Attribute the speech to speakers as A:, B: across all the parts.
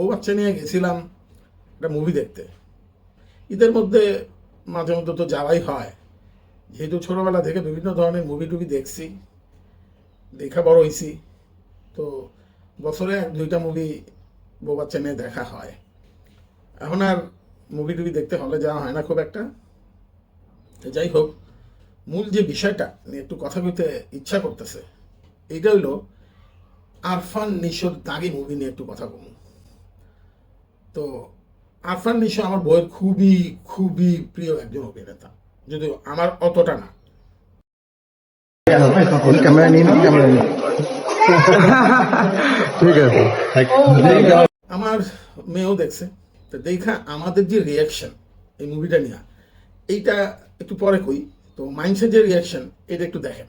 A: ও বাচ্চা নিয়ে গেছিলাম একটা মুভি দেখতে। ঈদের মধ্যে মাঝে মধ্যে তো যাওয়াই হয়। যেহেতু ছোটোবেলা থেকে বিভিন্ন ধরনের মুভি টুভি দেখছি, দেখা বড় হয়েছি তো বছরে এক দুইটা মুভি বউ বাচ্চা নিয়ে দেখা হয়। এখন আর মুভি টুভি দেখতে হলে যাওয়া হয় না খুব একটা। তো যাই হোক, মূল যে বিষয়টা নিয়ে একটু কথা বলতে ইচ্ছা করতেছে, এইটা হইল আরফান নিশোর দাগি মুভি নিয়ে একটু কথা বলুন তো আরফান নিশো আমার বইয়ের খুবই খুবই প্রিয় একজন অভিনেতা। যদিও আমার অতটা না।
B: ক্যামেরা নিন ক্যামেরা নিন ঠিক আছে।
A: আমার মেয়েও দেখছে। তো দেখা আমাদের যে রিয়াকশন এই মুভিটা নিয়ে এইটা একটু পরে কই। তো মাইন্ডসেট যে রিয়াকশন এটা একটু দেখেন।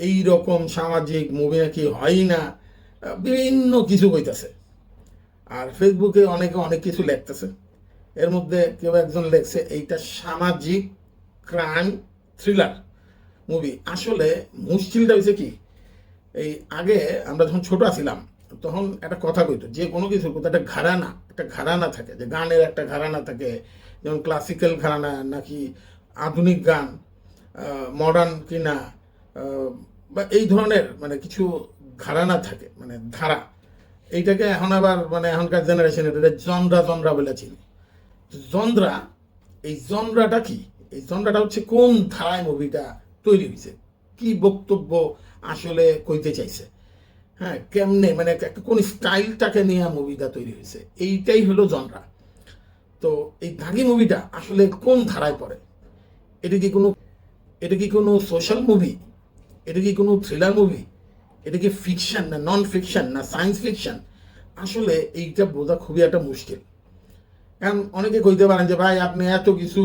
A: এই রকম সামাজিক মুভি নাকি হয় না, বিভিন্ন কিছু কইতাছে আর ফেসবুকে অনেকে অনেক কিছু লেখতেছে। এর মধ্যে কেউ একজন লেখছে, এইটা সামাজিক ক্রাইম থ্রিলার মুভি আসলে মুশকিলটা হয়েছে কি, এই আগে আমরা যখন ছোট ছিলাম তখন একটা কথা কইতো, যে কোনো কিছু কোথাও একটা ঘরানা একটা ঘরানা থাকে, যে গানের একটা ঘরানা থাকে, যেমন ক্লাসিক্যাল ঘরানা নাকি আধুনিক গান মডার্ন কিনা বা এই ধরনের মানে কিছু ঘরানা থাকে মানে ধারা। এইটাকে এখন আবার মানে এখনকার জেনারেশন এটা জনরা জনরা বলে চিনি। জন্দ্রা এই জনরাটা কি? এই জনরাটা হচ্ছে কোন ধারায় মুভিটা তৈরি হয়েছে? কি বক্তব্য আসলে কইতে চাইছে? হ্যাঁ কেমনে? মানে কোন স্টাইলটাকে নিয়ে মুভিটা তৈরি হয়েছে? এইটাই হলো জনরা। তো এই দাগি মুভিটা আসলে কোন ধারায় পড়ে? এটা কি কোনো, এটা কি কোনো সোশ্যাল মুভি এটা কি কোনো থ্রিলার মুভি এটা কি ফিকশন না নন ফিকশন না সায়েন্স ফিকশন আসলে এইটা বোঝা খুবই একটা মুশকিল। এখন অনেকে কইতে পারেন যে, ভাই, আপনি এত কিছু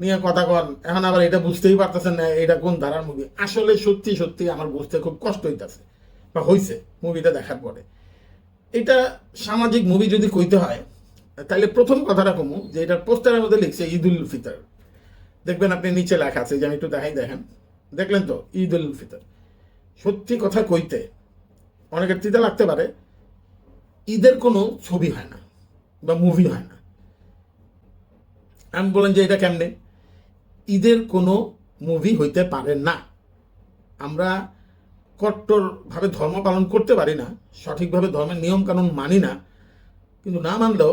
A: নিয়ে কথা কন। এখন আবার এটা বুঝতেই পারতেছেন না, এটা কোন ধারার মুভি আসলে সত্যি সত্যি আমার বুঝতে খুব কষ্ট হইতেছে, বা হইছে মুভিটা দেখার পরে। এটা সামাজিক মুভি যদি কইতে হয় তাহলে প্রথম কথাটা কমু যে, এটার পোস্টারের মধ্যে লিখছে ঈদ উল ফিতর। দেখবেন আপনি নিচে লেখা আছে, যে আমি একটু দেখাই দেখেন। দেখলেন তো, ঈদ উল ফিতর। সত্যি কথা কইতে, অনেকের তিতা লাগতে পারে, ঈদের কোনো ছবি হয় না বা মুভি হয় না। আমি বলেন যে এটা কেমনে? ঈদের কোনো মুভি হইতে পারে না। আমরা কট্টরভাবে ধর্ম পালন করতে পারি না, সঠিকভাবে ধর্মের নিয়ম কানুন মানি না, কিন্তু না মানলেও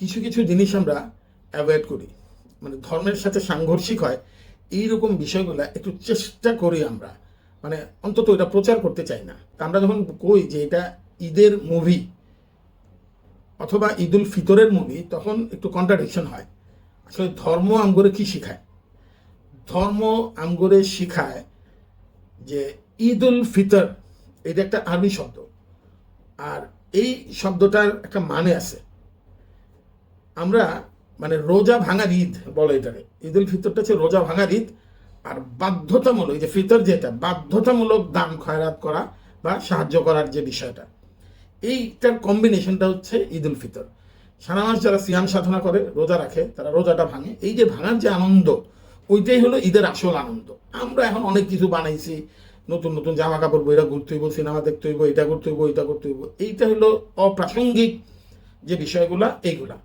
A: কিছু কিছু জিনিস আমরা অ্যাভয়েড করি। মানে ধর্মের সাথে সাংঘর্ষিক হয় এইরকম বিষয়গুলো একটু চেষ্টা করি আমরা। মানে অন্তত এটা প্রচার করতে চাই না। আমরা যখন কই যে এটা ঈদের মুভি অথবা ঈদ উল ফিতরের মুভি তখন একটু কন্ট্রাডিকশন হয়। আসলে ধর্ম আমগরে কি শিখায়? ধর্ম আমগরে শিখায় যে ঈদ উল ফিতর, এটা একটা আরবি শব্দ। আর এই শব্দটার একটা মানে আছে। আমরা মানে রোজা ভাঙার ঈদ বলে এটাকে। ঈদ উল ফিতরটা হচ্ছে রোজা ভাঙার ঈদ। আর বাধ্যতামূলক যে ফিতর যেটা, বাধ্যতামূলক দান খয়রাত করা বা সাহায্য করার যে বিষয়টা, এইটার কম্বিনেশনটা হচ্ছে ঈদ উল ফিতর। সারা মাস যারা সিয়াম সাধনা করে, রোজা রাখে, তারা রোজাটা ভাঙে। এই যে ভাঙার যে আনন্দ, ওইটাই হলো ঈদের আসল আনন্দ। আমরা এখন অনেক কিছু বানাইছি, নতুন নতুন জামা কাপড় বইরা ঘুরতে হইব, সিনেমা দেখতে হইব, এটা করতে হইব এটা করতে হইব। এইটা হলো অপ্রাসঙ্গিক যে বিষয়গুলা, এইগুলা।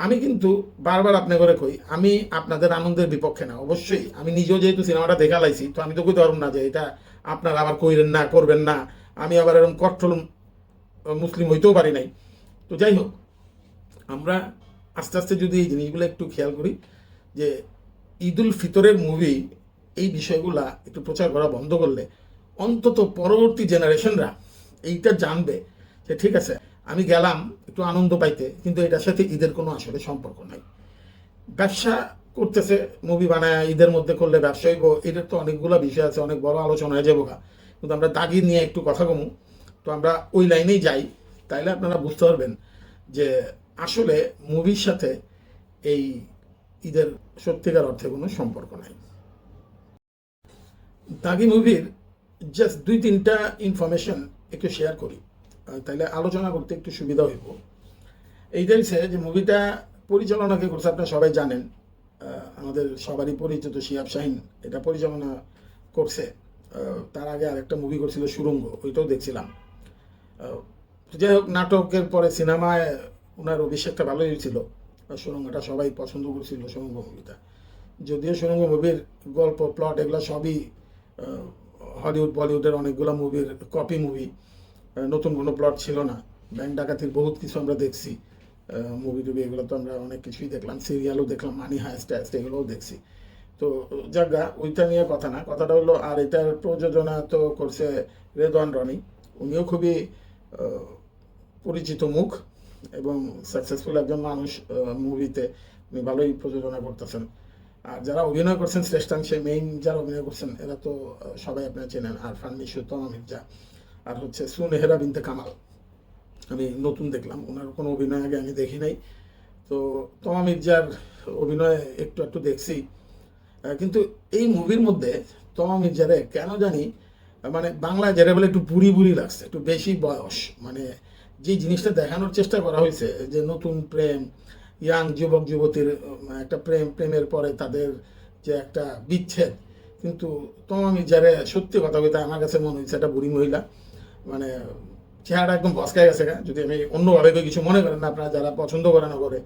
A: আমি কিন্তু বারবার আপনি করে কই, আমি আপনাদের আনন্দের বিপক্ষে না, অবশ্যই। আমি নিজেও যেহেতু সিনেমাটা দেখা লাইছি, তো আমি তো কইতে পারব না যে এটা আপনারা আবার কইলেন না, করবেন না। আমি আবার এরকম কট্টর মুসলিম হইতেও পারি নাই। তো যাই হোক, আমরা আস্তে আস্তে যদি এই জিনিসগুলো একটু খেয়াল করি, যে ঈদুল ফিতরের মুভি এই বিষয়গুলা একটু প্রচার করা বন্ধ করলে অন্তত পরবর্তী জেনারেশনরা এইটা জানবে যে ঠিক আছে আমি গেলাম একটু আনন্দ পাইতে, কিন্তু এটার সাথে ঈদের কোনো আসলে সম্পর্ক নাই। ব্যবসা করতেছে মুভি বানায়, ঈদের মধ্যে করলে ব্যবসায়ী এটার তো অনেকগুলো বিষয় আছে, অনেক বড় আলোচনা হয়ে যাব গা। কিন্তু আমরা দাগি নিয়ে একটু কথা কমু। তো আমরা ওই লাইনেই যাই, তাইলে আপনারা বুঝতে পারবেন যে আসলে মুভির সাথে এই ঈদের সত্যিকার অর্থে কোনো সম্পর্ক নাই। দাগি মুভির জাস্ট দুই তিনটা ইনফরমেশন একটু শেয়ার করি। তাইলে আলোচনা করতে একটু সুবিধা হইব। এইটা হচ্ছে যে মুভিটা পরিচালনা কে করছে, আপনারা সবাই জানেন আমাদের সবারই পরিচিত শিয়াব শাহিন, এটা পরিচালনা করছে। তার আগে আরেকটা মুভি করছিল সুরঙ্গ, ওইটাও দেখছিলাম। যাই হোক, নাটকের পরে সিনেমায় ওনার অভিষেকটা ভালোই হয়েছিল সুরঙ্গটা সবাই পছন্দ করছিল সুরঙ্গ মুভিটা। যদিও সুরঙ্গ মুভির গল্প, প্লট, এগুলো সবই হলিউড, বলিউডের অনেকগুলো মুভির কপি মুভি নতুন কোনো প্লট ছিল না। ব্যাংক ডাকাতির বহুত কিছু আমরা দেখছি। মুভি টুভি এগুলো তো আমরা অনেক কিছুই দেখলাম। সিরিয়ালও দেখলাম মানি হায়েস্ট হায়েস্ট এগুলোও দেখছি। তো জায়গা ওইটা নিয়ে কথা না। কথাটা হলো, আর এটার প্রযোজনা তো করছে রেদওয়ান রনি উনিও খুবই পরিচিত মুখ এবং সাকসেসফুল একজন মানুষ মুভিতে উনি ভালোই প্রযোজনা করতেছেন। আর যারা অভিনয় করছেন শ্রেষ্ঠাংশে মেইন যারা অভিনয় করছেন, এরা তো সবাই আপনারা চেনেন, আরফান মিশু তমা মির্জা আর হচ্ছে সুনেহেরা বিনতে কামাল। আমি নতুন দেখলাম, ওনার কোনো অভিনয় আগে আমি দেখি নাই। তো তমা মির্জার অভিনয় একটু একটু দেখছি। কিন্তু এই মুভির মধ্যে তমা মির্জারে কেন জানি মানে বাংলায় যেটা বলে একটু বুড়ি বুড়ি লাগছে, একটু বেশি বয়স মানে যে জিনিসটা দেখানোর চেষ্টা করা হয়েছে, যে নতুন প্রেম, ইয়াং যুবক যুবতীর একটা প্রেম, প্রেমের পরে তাদের যে একটা বিচ্ছেদ, কিন্তু তমা মির্জারে সত্যি কথা বলতে আমার কাছে মনে হয়েছে একটা বুড়ি মহিলা। মানে চেহারা একদম বসকায় গেছে গা। যদি আমি অন্যভাবে কিছু মনে করেন না, আপনারা যারা পছন্দ করে না করে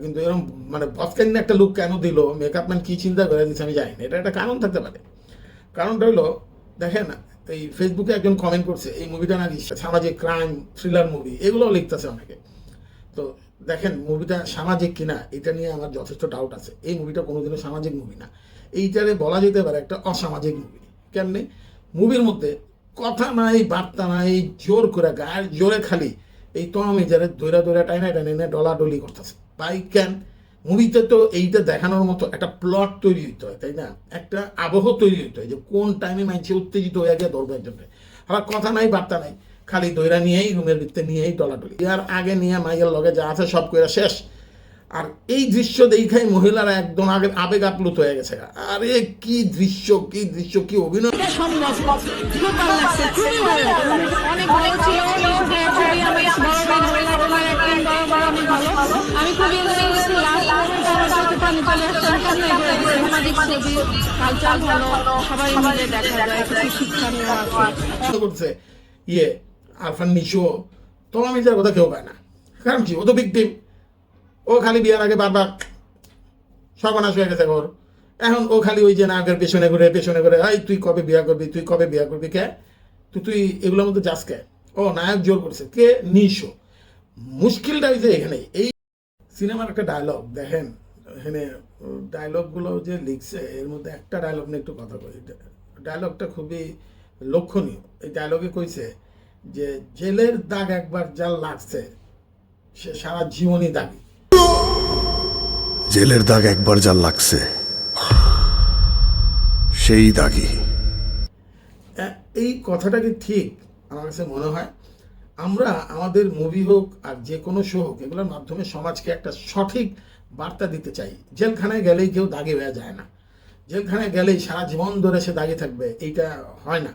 A: কিন্তু এরকম মানে বসকাইন একটা লুক কেন দিল মেকআপ ম্যান কী চিন্তা করে দিচ্ছে আমি জানি না, এটা একটা কারণ থাকতে পারে। কারণটা হলো দেখেন, এই ফেসবুকে একজন কমেন্ট করছে, এই মুভিটা নাকি সামাজিক ক্রাইম থ্রিলার মুভি এগুলোও লিখতেছে অনেকে। তো দেখেন মুভিটা সামাজিক কিনা, এটা নিয়ে আমার যথেষ্ট ডাউট আছে। এই মুভিটা কোনোদিনও সামাজিক মুভি না। এইটারে বলা যেতে পারে একটা অসামাজিক মুভি কেমনি? মুভির মধ্যে কথা নাই, বার্তা নাই, জোর করে গায়ের জোরে খালি। এই তো আমি যারা দৈরা দৈরা টাইনা টাইনা ডলাডলি করতেছে। বাই ক্যান মুভিতে তো এইটা দেখানোর মতো একটা প্লট তৈরি হইতে হয়, তাই না? একটা আবহ তৈরি হইতে হয় যে কোন টাইমে মানুষ উত্তেজিত হয়ে গিয়ে ধরবে জন্য আবার কথা নাই, বার্তা নাই, খালি দৈরা নিয়েই রুমের ভিতরে নিয়েই ডলাডলি। আর আগে নিয়ে মাইয়ের লগে যা আছে সব করে শেষ। আর এই দৃশ্য দেখাই মহিলারা একদম আগে আবেগ আপ্লুত হয়ে গেছে। আরে কি দৃশ্য কি দৃশ্য কি অভিনয়।
C: আমি খুবই করেছি।
A: ইয়ে আরফান নিশো তোমার মির্জার কথা কেউ পায় না। কারণ কি? ও তো ভিকটিম ও খালি বিয়ার আগে বারবার সর্বনাশ হয়ে গেছে ওর এখন ও খালি ওই যে নায়কের পেছনে ঘুরে পেছনে ঘুরে, এই, তুই কবে বিয়া করবি? তুই কবে বিয়া করবি? কে? তুই তুই এগুলোর মধ্যে যাস কে? ও নায়ক জোর করছে। কে? নিশো। মুশকিলটা হয়েছে এখানে, এই সিনেমার একটা ডায়লগ দেখেন, এখানে ডায়লগগুলো যে লিখছে, এর মধ্যে একটা ডায়লগ নিয়ে একটু কথা বলি। ডায়লগটা খুবই লক্ষণীয়। এই ডায়লগে কইছে যে, জেলের দাগ একবার যা লাগছে, সে সারা জীবনই দাগি।
D: জেলের দাগ একবার যা লাগছে সেই
A: আহ, এই কথাটা কি ঠিক? আমার কাছে মনে হয় আমরা আমাদের মুভি হোক আর যে কোনো শো হোক এগুলোর মাধ্যমে সমাজকে একটা সঠিক বার্তা দিতে চাই। জেলখানায় গেলেই কেউ দাগে হয়ে যায় না। জেলখানায় গেলেই সারা জীবন ধরে সে দাগে থাকবে এইটা হয় না।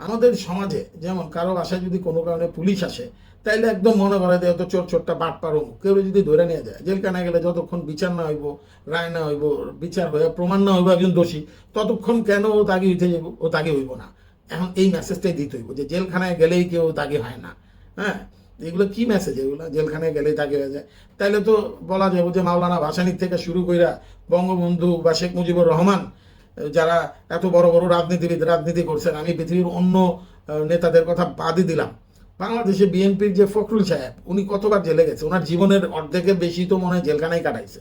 A: আমাদের সমাজে যেমন কারও বাসায় যদি কোনো কারণে পুলিশ আসে তাইলে একদম মনে করে দেয় তো চোর চোরটা বাট পারো কেউ যদি ধরে নিয়ে যায় জেলখানায় গেলে যতক্ষণ বিচার না হইব, রায় না হইব, বিচার হয়ে প্রমাণ না হইব একজন দোষী, ততক্ষণ কেন ও তাকে উঠে যাব, ও তাকে হইব না? এখন এই মেসেজটাই দিতে হইব যে, জেলখানায় গেলেই কেউ তাকে হয় না। হ্যাঁ? এগুলো কি মেসেজ এগুলো? জেলখানায় গেলেই তাকে হয়ে যায়। তাইলে তো বলা যাবে যে, মাওলানা ভাসানির থেকে শুরু কইরা বঙ্গবন্ধু বা শেখ মুজিবুর রহমান, যারা এত বড় বড় রাজনীতিবিদ, রাজনীতি করছেন, আমি পৃথিবীর অন্য নেতাদের কথা বাদই দিলাম। বাংলাদেশে বিএনপির যে ফখরুল সাহেব, উনি কতবার জেলে গেছে? ওনার জীবনের অর্ধেকের বেশি তো মনে হয় জেলখানায় কাটাইছে।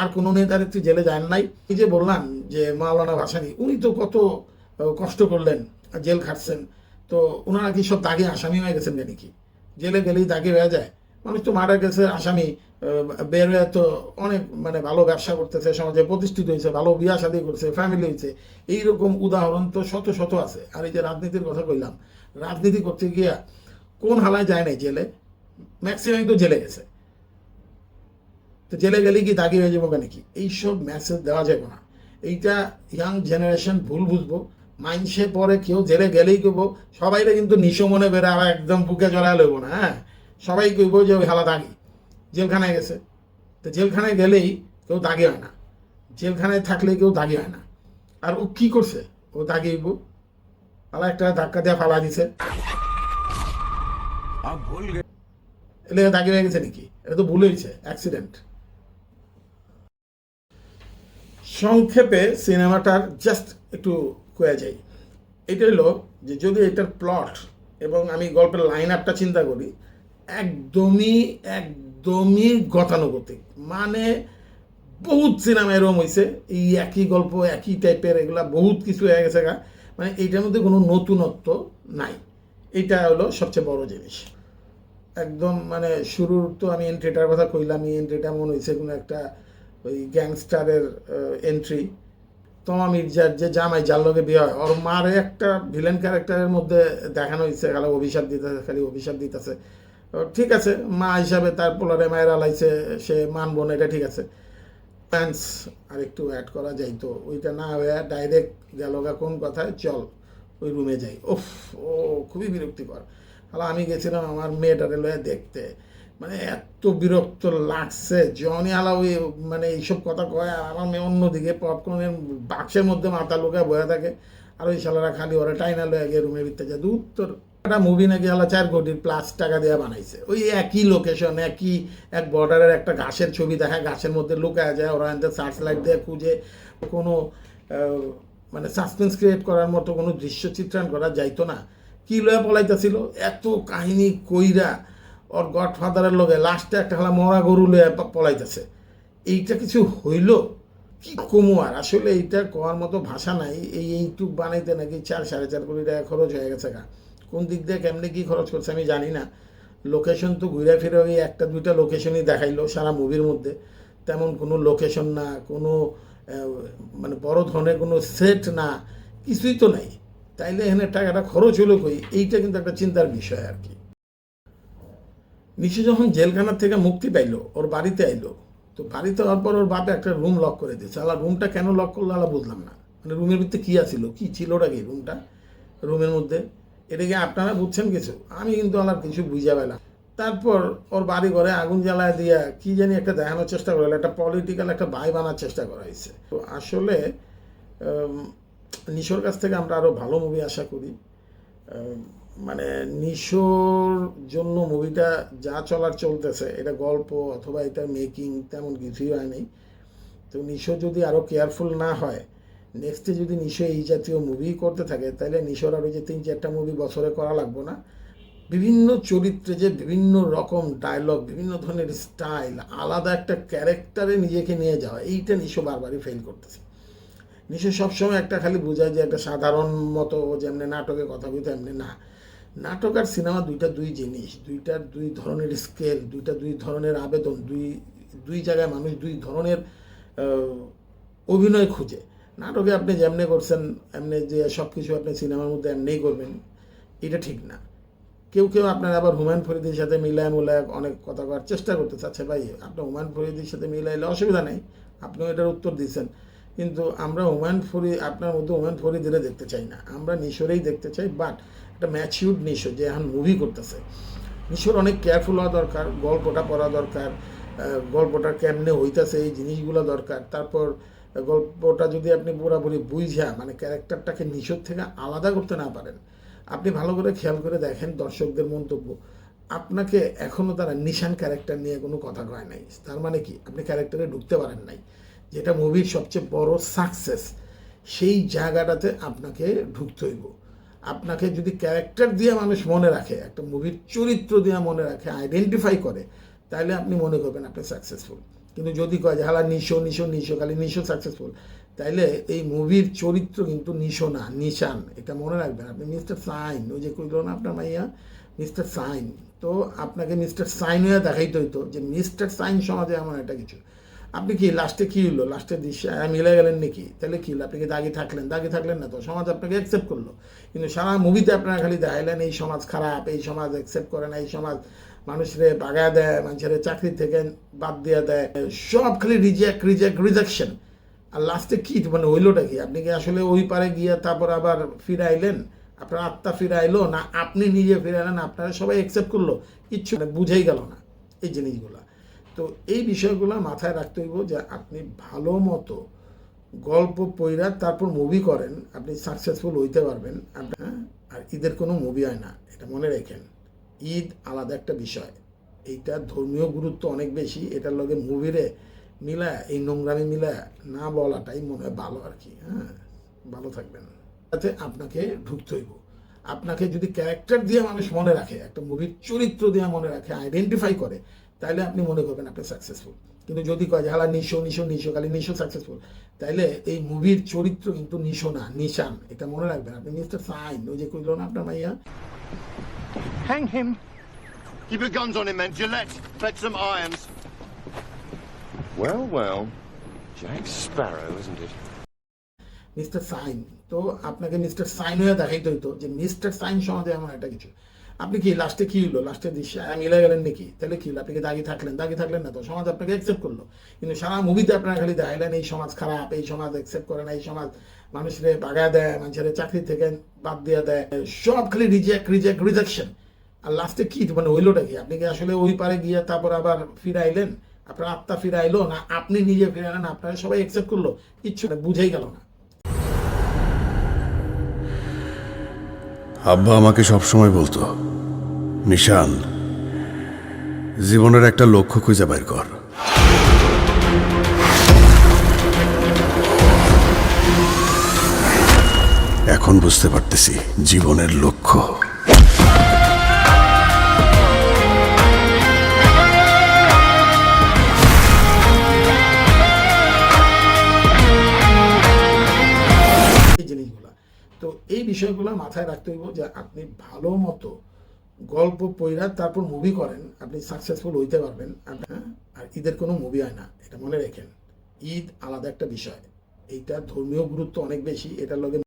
A: আর কোনো নেতানেত্রী জেলে যান নাই। এই যে বললাম যে মাওলানা ভাসানি, উনি তো কত কষ্ট করলেন, জেল খাটছেন। তো ওনারা কি সব দাগে আসামি হয়ে গেছেন জানি কি? জেলে গেলেই দাগে হয়ে যায়। মানুষ তো মারা গেছে আসামি বের হয়ে তো অনেক মানে ভালো ব্যবসা করতেছে, সমাজে প্রতিষ্ঠিত হয়েছে, ভালো বিয়া শাদী করছে ফ্যামিলি হয়েছে। এইরকম উদাহরণ তো শত শত আছে। আর এই যে রাজনীতির কথা কইলাম, রাজনীতি করতে গিয়া কোন হালায় যায় নাই জেলে? ম্যাক্সিমাম তো জেলে গেছে। তো জেলে গেলে কি দাগি হয়ে যাব কেন কি? এইসব মেসেজ দেওয়া যাবে না। এইটা ইয়াং জেনারেশন ভুল বুঝব। মাইন্সে পরে কেউ জেলে গেলেই কইব, সবাইরে কিন্তু নিশো মনে বেড়ে আবার একদম বুকে জড়ায় লইব না হ্যাঁ? সবাই কইব যে ওই হালা দাগি। জেলখানায় গেছে। তো জেলখানায় গেলেই কেউ দাগি হয় না। জেলখানায় থাকলে কেউ দাগি হয় না। আর ও কি করছে? ও দাগে হইব। আলা একটা ধাক্কা দিয়ে ফালা দিছে। এলে দাগে হয়ে গেছে নাকি? এটা তো ভুল হয়েছে অ্যাক্সিডেন্ট সংক্ষেপে সিনেমাটার জাস্ট একটু কয়ে যাই। এটা হলো যে যদি এটার প্লট এবং আমি গল্পের লাইন আপটা চিন্তা করি, একদমই একদমই গতানুগতিক। মানে বহুত সিনেমা এরকম হয়েছে এই একই গল্প, একই টাইপের এগুলা বহুত কিছু হয়ে গেছে গা। মানে এইটার মধ্যে কোনো নতুনত্ব নাই। এটা হলো সবচেয়ে বড় জিনিস। একদম মানে শুরুর তো আমি এন্ট্রিটার কথা কইলাম, এই এন্ট্রিটা মনে হয়েছে কোনো একটা ওই গ্যাংস্টারের এন্ট্রি তমা মির্জার যে জামাই, যার লগে বিয়ে হয়, ওর মারে একটা ভিলেন ক্যারেক্টারের মধ্যে দেখানো হয়েছে খালি অভিশাপ দিতেছে, খালি অভিশাপ দিতেছে। ঠিক আছে, মা হিসাবে তার পোলারে মায়ের আলাইছে, সে মানবো না, এটা ঠিক আছে। ফ্যান্স আর একটু অ্যাড করা যাই তো ওইটা না হয়ে ডাইরেক্ট গেলগা কোন কথায় চল। ওই রুমে যাই। ওফ ও খুবই বিরক্তিকর। হালা আমি গেছিলাম আমার মেয়েটারে লয়ে দেখতে। মানে এত বিরক্ত লাগছে, জনি আলা ওই মানে এইসব কথা কয়, আর আমার মেয়ে অন্যদিকে পপকর্নের বাক্সের মধ্যে মাথা লোকে বয়ে থাকে। আর ওই শালারা খালি ওরা টাইনা লয়ে গিয়ে রুমের ভিতরে যায়। দূর তোর। একটা মুভি নাকি আলা চার কোটির প্লাস টাকা দিয়ে বানাইছে। ওই একই লোকেশন একই এক বর্ডারের একটা ঘাসের ছবি দেখায়, ঘাসের মধ্যে লুকায় যায়। ওরা সার্চ লাইট দিয়ে খুঁজে। কোনো মানে সাসপেন্স ক্রিয়েট করার মতো কোনো দৃশ্য চিত্রায়ন করা যাইতো না। কি লয়া পলাইতেছিল? এত কাহিনী কইরা ওর গডফাদারের লগে লাস্টে একটা খালা মরা গরু লয়ে পলাইতেছে। এইটা কিছু হইল? কি কমু আর? আসলে এইটা কোয়ার মতো ভাষা নাই। এই এইটুক বানাইতে নাকি চার, সাড়ে চার কোটি টাকা খরচ হয়ে গেছে গা। কোন দিক দিয়ে কেমনে কী খরচ করছে আমি জানি না। লোকেশন তো ঘুরে ফিরে ওই একটা দুইটা লোকেশনই দেখাইলো সারা মুভির মধ্যে। তেমন কোনো লোকেশন না, কোনো মানে বড় ধরনের কোনো সেট না, কিছুই তো নাই। তাইলে এখানে টাকাটা খরচ হলো কই? এইটা কিন্তু একটা চিন্তার বিষয় আর কি। নিশে যখন জেলখানার থেকে মুক্তি পাইলো, ওর বাড়িতে আইলো, তো বাড়িতে হওয়ার পর ওর বাপে একটা রুম লক করে দিয়েছে। আলা রুমটা কেন লক করল আলা বুঝলাম না। মানে রুমের ভিতরে কী আছিল? কি ছিল ওটা কি রুমটা রুমের মধ্যে? এটা কি আপনারা বুঝছেন কিছু? আমি কিন্তু আলার কিছু বুঝা পেলাম তারপর ওর বাড়ি ঘরে আগুন জ্বালায় দিয়া কি জানি একটা দেখানোর চেষ্টা করা একটা পলিটিক্যাল একটা বাই বানার চেষ্টা করা হয়েছে তো আসলে নিশোর কাছ থেকে আমরা আরও ভালো মুভি আশা করি। মানে নিশোর জন্য মুভিটা যা চলার চলতেছে, এটা গল্প অথবা এটা মেকিং তেমন কিছুই হয় নাই। তো নিশো যদি আরও কেয়ারফুল না হয় নেক্সটে যদি নিশো এই জাতীয় মুভি করতে থাকে, তাহলে নিশোর আরও যে তিন চারটা মুভি বছরে করা লাগবে না। বিভিন্ন চরিত্রে যে বিভিন্ন রকম ডায়লগ বিভিন্ন ধরনের স্টাইল আলাদা একটা ক্যারেক্টারে নিজেকে নিয়ে যাওয়া, এইটা নিশো বারবারই ফেল করতেছে। নিশো সবসময় একটা খালি বোঝায় যে একটা সাধারণ মতো যেমনি নাটকে কথা বলতে এমনি না। নাটক আর সিনেমা দুইটা দুই জিনিস, দুইটার দুই ধরনের স্কেল দুইটা দুই ধরনের আবেদন, দুই দুই জায়গায় মানুষ দুই ধরনের অভিনয় খুঁজে। নাটকে আপনি যেমনি করছেন, এমনি যে সব কিছু আপনি সিনেমার মধ্যে এমনিই করবেন, এটা ঠিক না। কেউ কেউ আপনার আবার হুমায়ুন ফরিদের সাথে মিলায় মুলায় অনেক কথা করার চেষ্টা করতে চাচ্ছে। ভাই, আপনার হুমায়ুন ফরিদের সাথে মিলাইলে অসুবিধা নেই। আপনিও এটার উত্তর দিচ্ছেন কিন্তু আমরা হুমায়ুন ফরিদ আপনার মধ্যে হুমায়ুন ফরিদের দেখতে চাই না। আমরা নিশোরেই দেখতে চাই বাট একটা ম্যাচিউড নিশো যে এখন মুভি করতেছে। নিশোর অনেক কেয়ারফুল হওয়া দরকার, গল্পটা পড়া দরকার গল্পটা কেমনে হইতাছে, এই জিনিসগুলো দরকার। তারপর গল্পটা যদি আপনি পুরোপুরি বুঝা মানে ক্যারেক্টারটাকে নিশোর থেকে আলাদা করতে না পারেন আপনি ভালো করে খেয়াল করে দেখেন দর্শকদের মন্তব্য। আপনাকে এখনও তারা নিশান ক্যারেক্টার নিয়ে কোনো কথা কয় নাই। তার মানে কি? আপনি ক্যারেক্টারে ঢুকতে পারেন নাই। যেটা মুভির সবচেয়ে বড় সাকসেস সেই জায়গাটাতে আপনাকে ঢুকতে হইব। আপনাকে যদি ক্যারেক্টার দিয়ে মানুষ মনে রাখে, একটা মুভির চরিত্র দিয়ে মনে রাখে আইডেন্টিফাই করে, তাহলে আপনি মনে করবেন আপনি সাকসেসফুল কিন্তু যদি কয় যে, হালা নিশো নিশো নিশো, খালি নিশো সাকসেসফুল তাইলে এই মুভির চরিত্র কিন্তু নিশো না নিশান, এটা মনে রাখবেন। আপনি মিস্টার সাইন, ওই যে কইল না আপনার মাইয়া? মিস্টার সাইন। তো আপনাকে মিস্টার সাইন হয়ে দেখাইতে হইতো যে মিস্টার সাইন সমাজে এমন একটা কিছু। আপনি কি, লাস্টে কি হলো লাস্টের দৃশ্যে মিলে গেলেন নাকি? তাহলে কি হলো আপনি কি দাগি থাকলেন? দাগি থাকলেন না তো? সমাজ আপনাকে অ্যাকসেপ্ট করল। কিন্তু সারা মুভিতে আপনারা খালি দেখাইলেন, এই সমাজ খারাপ, এই সমাজ অ্যাকসেপ্ট করে না, এই সমাজ মানুষরে বাগায় দেয়, মানুষের চাকরি থেকে বাদ দিয়ে দেয়, সব খালি রিজেক্ট রিজেক্ট রিজেকশন আর লাস্টে কি মানে হইলোটা কি? আপনি কি আসলে ওই পারে গিয়ে তারপর আবার ফিরে আইলেন? আপনার আত্মা ফিরে আইলো না আপনি নিজে ফিরে আইলেন আপনারা সবাই অ্যাকসেপ্ট করল? কিচ্ছু মানে বুঝেই গেল না এই জিনিসগুলা। তো এই বিষয়গুলো মাথায় রাখতে হইব যে আপনি ভালো মতো গল্প পইরা তারপর মুভি করেন, আপনি সাকসেসফুল হইতে পারবেন। হ্যাঁ? আর ঈদের কোনো মুভি হয় না, এটা মনে রাখেন। ঈদ আলাদা একটা বিষয়। এইটা ধর্মীয় গুরুত্ব অনেক বেশি, এটার লগে মুভিরে মিলা এই নোংরামি মিলা না বলাটাই মনে হয় ভালো আর কি হ্যাঁ? ভালো থাকবেন। তাতে আপনাকে ঢুকতে হইব। আপনাকে যদি ক্যারেক্টার দিয়ে মানুষ মনে রাখে একটা মুভির চরিত্র দিয়ে মনে রাখে আইডেন্টিফাই করে তাহলে আপনি মনে করবেন আপনি সাকসেসফুল কিন্তু যদি কয় যে হালা নিশো নিশো নিশো খালি নিশো সাকসেসফুল তাইলে এই মুভির চরিত্র কিন্তু নিশো না নিশান। এটা মনে রাখবেন। আপনি মিস্টার সাইন ওই যে কইল না আপনার মাইয়া?
E: Hang him. Keep your guns on him, man. Gillette, fetch some irons.
F: Well, well. Jack Sparrow, isn't it?
A: Mister sign তো আপনাকে মিস্টার সাইন হয়ে দেখাইতে হইতো যে মিস্টার সাইন সমাজে এমন একটা কিছু। আপনি কি লাস্টে কি হলো আহ, মিলে গেলেন নাকি? তাহলে কি আপনি কি দাগি থাকলেন? দাগি থাকলেন না তো? সমাজ আপনাকে অ্যাকসেপ্ট করল। কিন্তু সারা মুভিতে আপনারা খালি দেখাইলেন এই সমাজ খারাপ এই সমাজ অ্যাকসেপ্ট করে না এই সমাজ মানুষরে বাগায় দেয় মানুষের চাকরি থেকে বাদ দিয়ে দেয়। সব খালি রিজেক্ট রিজেক্ট রিজেকশন আর লাস্টে কি? মানে হইলোটা কি? আপনি কি আসলে ওই পারে গিয়ে তারপর আবার ফিরে আইলেন? আপনার আত্মা ফিরে আইলো না, আপনি নিজে ফিরে আইলেন আপনারা সবাই অ্যাকসেপ্ট করল, কিচ্ছু বুঝেই গেল না।
D: আব্বা আমাকে সবসময় বলতো, নিশান, জীবনের একটা লক্ষ্য খুঁজে বের কর। এখন বুঝতে পারতেছি, জীবনের লক্ষ্য।
A: বিষয়গুলো মাথায় রাখতে হইব যে আপনি ভালো মতো গল্প পইরা তারপর মুভি করেন, আপনি সাকসেসফুল হইতে পারবেন হ্যাঁ? আর ঈদের কোনো মুভি হয় না, এটা মনে রেখেন ঈদ আলাদা একটা বিষয় এইটা ধর্মীয় গুরুত্ব অনেক বেশি, এটার লগে